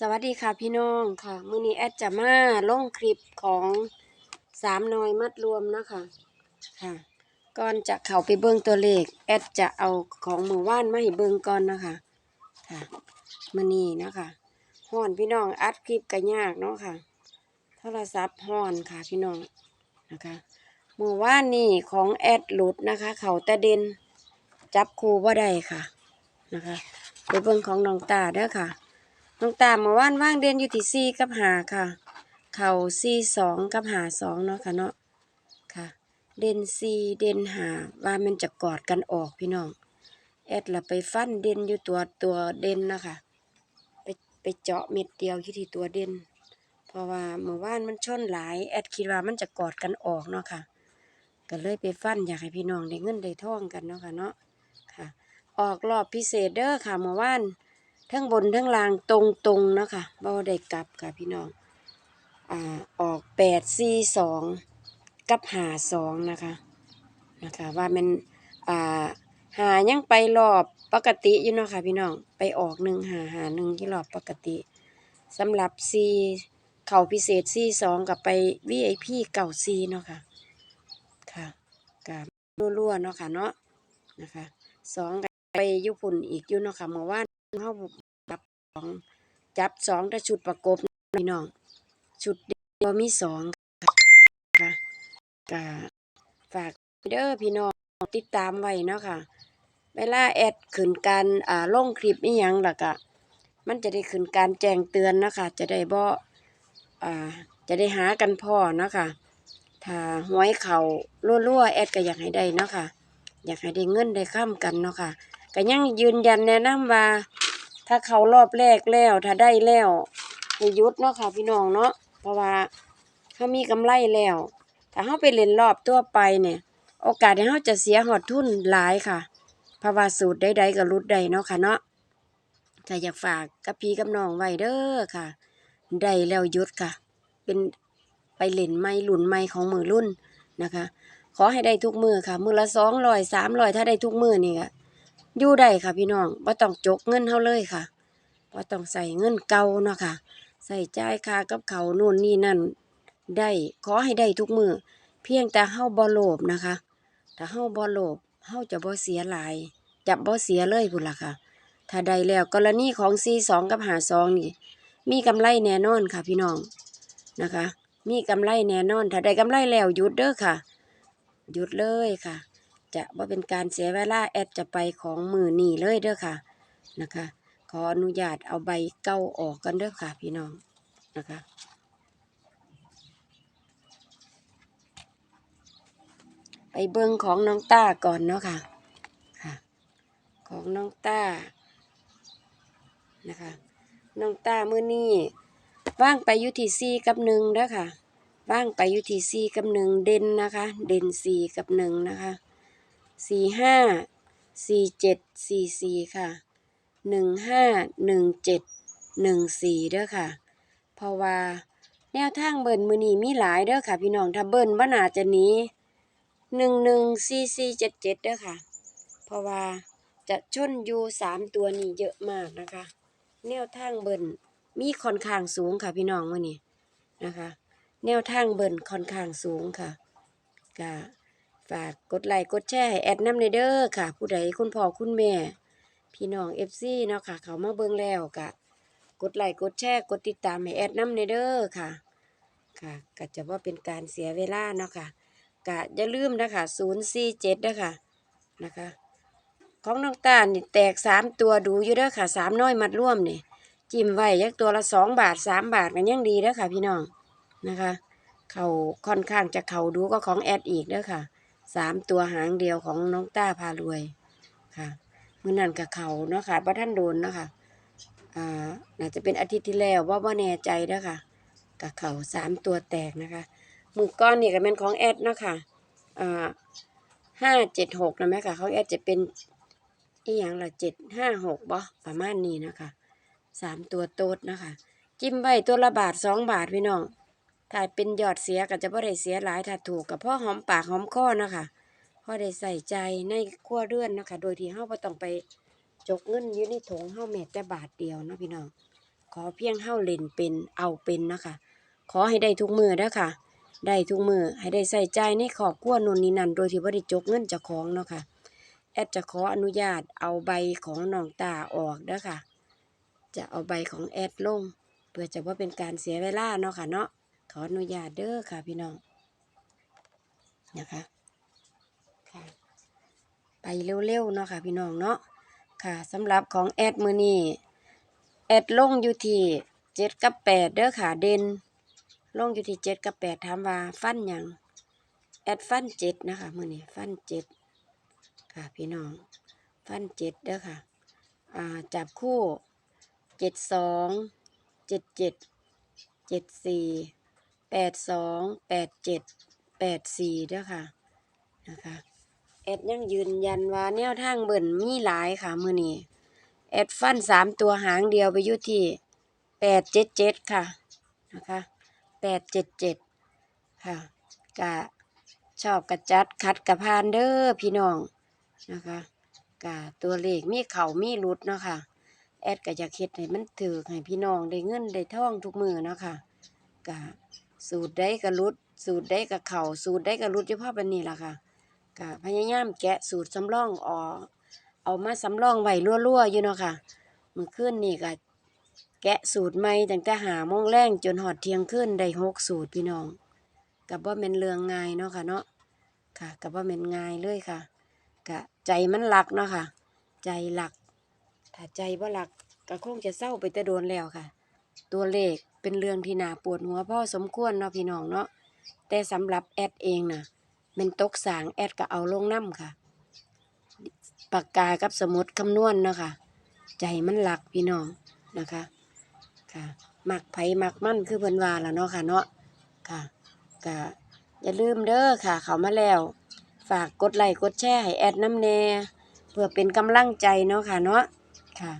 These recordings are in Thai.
สวัสดีค่ะพี่น้องค่ะ มื้อนี้แอดจะมาลงคลิปของสามนอยมัดรวมนะคะค่ะก่อนจะเข้าไปเบิ่งตัวเลขแอดจะเอาของมือว่านมาให้เบิ่งก่อนนะคะค่ะมื้อนี้นะคะฮ้อนพี่น้องอัดคลิปก็ยากเนาะค่ะ โทรศัพท์ฮ้อนค่ะพี่น้องนะคะมือว่านนี่ของแอดหลุดนะคะ เขาต่เด่นจับคู่บ่ได้ค่ะนะคะไปเบิ่งของน้องตาเด้อค่ะ น้องตามเมื่อวานว่างเด่นอยู่ที่สี่กับหาค่ะ เข่าสี่สองกับหาสองเนาะค่ะเนาะค่ะ เด่นสี่เด่นหาว่ามันจะกอดกันออกพี่น้อง แอดละไปฟันเด่นอยู่ตัวตัวเด่นนะคะไปไปเจาะเม็ดเดียวอยู่ที่ตัวเด่นเพราะว่าเมื่อวานมันชนหลายแอดคิดว่ามันจะกอดกันออกเนาะค่ะก็เลยไปฟันอยากให้พี่น้องได้เงินได้ท่องกันเนาะค่ะเนาะค่ะ ออกรอบพิเศษเด้อค่ะเมื่อวาน ทั้งบนทั้งล่างตรงตรงเนาะคะบ่ได้กลับค่ะพี่น้องอ่าออกแปดสี่สองกับหาสองนะคะนะคะว่ามันอ่าหายังไปรอบปกติอยู่เนาะค่ะพี่น้องไปออกหนึ่งหาหาหนึ่งที่รอบปกติสำหรับซีเข่าพิเศษซีสองกับไป VIP เก่าซีเนาะค่ะค่ะกับรัวๆเนาะค่ะเนาะนะคะสองก็ไปยุพุ่นอีกอยู่เนาะค่ะเมื่อวานเขา องจับสองแต่ชุดประกบพี่น้องชุดเดียวมีสองค่ะก็ฝากเด้อพี่น้องติดตามไว้เนาะค่ะ เวลาแอดขึ้นการอ่าลงคลิปอีหยังล่ะก็มันจะได้ขึ้นการแจ้งเตือนเนาะคะจะได้บ่อ่าจะได้หากันพ่อเนาะค่ะถ้าหวยเขารั่วๆแอดก็อยากให้ได้เนาะค่ะ อยากให้ได้เงินได้ข้ามกันเนาะค่ะก็ยังยืนยันแนะนำว่า ถ้าเขารอบแรกแล้ว ถ้าได้แล้วให้ยุดเนาะค่ะพี่น้องเนาะเพราะว่าเขามีกำไรแล้ว ถ้าเขาไปเล่นรอบตัวไปเนี่ย โอกาสที่เขาจะเสียหอดทุนหลายค่ะเพราะว่าสูตรใดๆก็รุดใดเนาะค่ะเนาะก็อยากฝากกับพี่กับน้องไว้เด้อค่ะ ได้แล้วยุดค่ะ เป็นไปเล่นไม่หลุนไม่ของมือรุ่นนะคะ ขอให้ได้ทุกมือค่ะ มือละสองร้อยสามร้อยถ้าได้ทุกมือนี่ก็ อยู่ได้ค่ะพี่น้องบ่ต้องจกเงินเฮาเลยค่ะบ่ต้องใส่เงินเก่าเนาะค่ะใส่จ่ายค่ากับเขาวนู่นนี่นั่นได้ขอให้ได้ทุกมือเพียงแต่เฮาบ่โลภนะคะถ้าเฮาบ่โลภเฮาจะบ่เสียหลายจะบ่เสียเลยพุ่นล่ะค่ะ ถ้าได้แล้วกรณีของ C2 กับ 52 นี่ มีกำไรแน่นอนค่ะพี่น้องนะคะ มีกำไรแน่นอน ถ้าได้กำไรแล้วหยุดเด้อค่ะหยุดเลยค่ะ จะว่าเป็นการเสียเวลาแอดจะไปของมือนี่เลยเด้อค่ะนะคะ ขออนุญาตเอาใบเก้าออกกันเด้อค่ะ พี่น้องนะคะไปเบิ้งของน้องต้าก่อนเนาะค่ะค่ะ ของน้องต้านะคะน้องต้ามือนี้ว่างไปยุทีซีกับหนึ่งเด้อค่ะว่างไปยุทีซีกับหนึ่งเด่นนะคะ เด่นสี่กับหนึ่งนะคะ สี่ห้าสี่เจ็ดสี่สี่ค่ะหนึ่งห้าหนึ่งเจ็ดหนึ่งสี่เด้อค่ะ เพราะว่าแนวทางเบิ่นมือนีมีหลายเด้อค่ะ พี่น้องถ้าเบิ่นว่าน่าจะหนี้หนึ่งหนึ่งสี่สี่เจ็ดเจ็ดเด้อค่ะ เพราะว่าจะชนอยู่สามตัวนี้เยอะมากนะคะ แนวทางเบิ่นมีค่อนข้างสูงค่ะพี่น้องมือนี้นะคะ แนวทางเบิ่นค่อนข้างสูงค่ะก็ ฝากกดไลค์กดแชร์ให้แอดน้ำในเด้อค่ะ ผู้ใดคุณพ่อคุณแม่ พี่น้องเอฟซีเนาะค่ะ เขามาเบิ่งแล้วก็กดไลค์กดแชร์กดติดตามให้แอดน้ำในเด้อค่ะ ค่ะก็จะว่าเป็นการเสียเวลาเนาะค่ะก็อย่าลืมนะคะ047นะคะนะคะ ของน้องตาลนี่แตกสามตัวดูอยู่เด้อค่ะสามน้อยมัดร่วมนี่จิ้มไว้ยักตัวละสองบาทสามบาทกันยังดีเด้อค่ะ พี่น้องนะคะ เขาค่อนข้างจะเขาดูก็ของแอดอีกเด้อค่ะ สามตัวหางเดียวของน้องต้าพารวยค่ะมื่อนั้นกับเขาเนาะค่ะว่าท่านโดนเนาะค่ะอ่าน่าจะเป็นอาทิตย์ที่แล้วว่าว่าแน่ใจเด้อค่ะกับเขาสามตัวแตกนะคะมือก้อนนี่ก็เป็นของแอดเนาะค่ะอ่าห้าเจ็ดหกนะแม่ค่ะของแอดจะเป็นอีหยังละเจ็ดห้าหกบ่ประมาณนี้นะคะสามตัวโต๊ดนะคะ จิ้มไว้ตัวละบาทสองบาทพี่น้อง ถ้าเป็นยอดเสียก็จะบ่ได้เสียหลายถ้าถูกกับพ่อหอมปากหอมคอนะคะพ่อได้ใส่ใจในครัวเรื่อนนะคะ โดยที่เฮาบ่ต้องไปจกเงินอยู่ในถุงเฮาแม้แต่บาทเดียวเนาะพี่น้องขอเพียงเฮาเล่นเป็นเอาเป็นนะคะขอให้ได้ทุกมือเด้อค่ะ ได้ทุกมือให้ได้ใส่ใจในครอบครัวนู่นนี่นั่นโดยที่บ่ได้จกเงินจากของเนาะค่ะแอดจะขออนุญาตเอาใบของน้องตาออกเด้อค่ะ จะเอาใบของแอดลง เพื่อจะว่าเป็นการเสียเวลาเนาะค่ะเนาะ ขออนุญาตเด้อค่ะพี่น้องนะคะค่ะไปเร็วๆเนาะค่ะพี่น้องเนาะค่ะสำหรับของแอดมือนี้แอดลงอยู่ที่เจ็ดกับแปดเด้อค่ะเด่นลงอยู่ที่เจ็ดกับแปดถามว่าฟันยังแอดฟันเจ็ดนะคะมือนี้ฟันเจ็ดค่ะพี่น้องฟันเจ็ดเด้อค่ะอ่าจับคู่เจ็ดสองเจ็ดเจ็ดเจ็ดสี่ แปดสองแปดเจ็ดแปดสี่เด้อค่ะนะคะแอดยังยืนยันว่าแนวทางเบิ่นมีหลายค่ะมือนี้แอดฟันสามตัวหางเดียวไปอยู่ที่แปดเจ็ดเจ็ดค่ะนะคะแปดเจ็ดเจ็ดค่ะกะชอบกระจัดคัดกระพานเด้อพี่น้องนะคะกะตัวเลขมีเข่ามีรุดเนาะค่ะแอดก็อยากเฮ็ดให้มันถือให้พี่น้องได้เงินได้ท่องทุกมือเนาะค่ะกะ สูตรได้กระรุด สูตรได้กระเข่าสูตรได้กระรุดเฉพาะบันนี้ล่ะค่ะก็พยายามแกะสูตรสำรองออกเอามาสำรองไว้รั่วๆอยู่เนาะค่ะมื้อคืนนี่ก็แกะสูตรใหม่ตั้งแต่หาโมงแรงจนหอดเที่ยงคืนได้หกสูตรพี่น้องกับว่าเป็นเรื่องง่ายเนาะค่ะเนาะค่ะกับว่าเป็นง่ายเลยค่ะกะใจมันหลักเนาะค่ะ ใจหลัก ถ้าใจบ่หลักก็คงจะเศร้าไปแต่โดนแล้วค่ะ ตัวเลขเป็นเรื่องที่น่าปวดหัวพ่อสมควรเนาะพี่น้องเนาะแต่สำหรับแอดเองน่ะเป็นตกสางแอดก็เอาลงน้ำค่ะ ปากกากับสมุดคำนวณเนาะค่ะ ใจมันหลักพี่น้องนะคะค่ะหมักไผ่หมักมั่นคือเพิ่นว่าละเนาะค่ะเนาะค่ะก็อย่าลืมเด้อค่ะ เขามาแล้ว ฝากกดไลค์กดแชร์ให้แอดน้ำแน่เพื่อเป็นกำลังใจเนาะค่ะเนาะค่ะ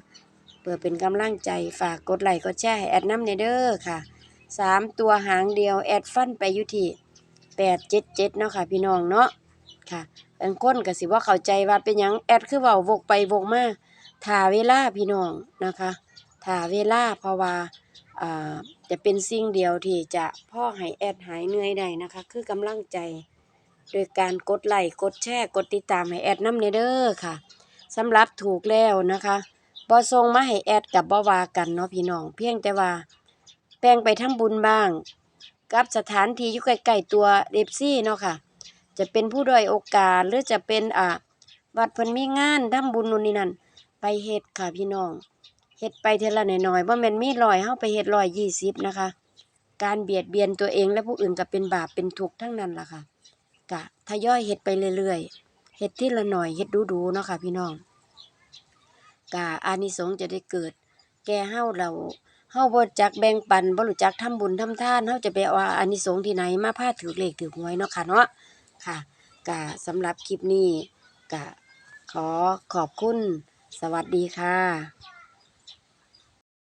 เพื่อเป็นกำลังใจฝากกดไลค์กดแชร์ให้แอดน้ำเนเด้อค่ะสามตัวหางเดียวแอดฟันไปอยู่ที่แปดเจ็ดเจ็ดเนาะค่ะ พี่น้องเนาะค่ะบางคนก็สิว่าเข้าใจว่าเป็นยังแอดคือเว้าวกไปวกมาถ่าเวลาพี่น้องนะคะถ่าเวลาเพราะว่าอ่าจะเป็นสิ่งเดียวที่จะพ่อให้แอดหายเหนื่อยได้นะคะ คือกำลังใจ โดยการกดไลค์กดแชร์กดติดตามให้แอดน้ำเนเด้อค่ะสำหรับถูกแล้วนะคะ บ่ส่งมาให้แอดกับบ่ว่ากันเนาะพี่น้อง เพียงแต่ว่าแปลงไปทำบุญบ้าง กับสถานที่อยู่ใกล้ๆตัวเดบซี่เนาะค่ะ จะเป็นผู้ด้อยโอกาสหรือจะเป็นอ่าวัดเพิ่นมีงานทำบุญนู่นนี่นั่นไปเฮ็ดค่ะพี่น้องเฮ็ดไปเทอละน้อยๆบ่แม่นมีร้อยเฮาไปเฮ็ดร้อยยี่สิบนะคะ การเบียดเบียนตัวเองและผู้อื่นก็เป็นบาปเป็นทุกข์ทั้งนั้นล่ะค่ะกะทยอยเฮ็ดไปเรื่อยๆเฮ็ดทีละหน่อยเฮ็ดดูๆเนาะค่ะพี่น้อง กะอานิสงส์จะได้เกิด แก่เฮาเราเฮาบ่จักแบ่งปันบ่รู้จักทำบุญทำทานเฮาจะไปเอาอานิสงส์ที่ไหนมาพาถือเลขถือหวยเนาะค่ะเนาะค่ะกาสำหรับคลิปนี้กาขอขอบคุณ สวัสดีค่ะ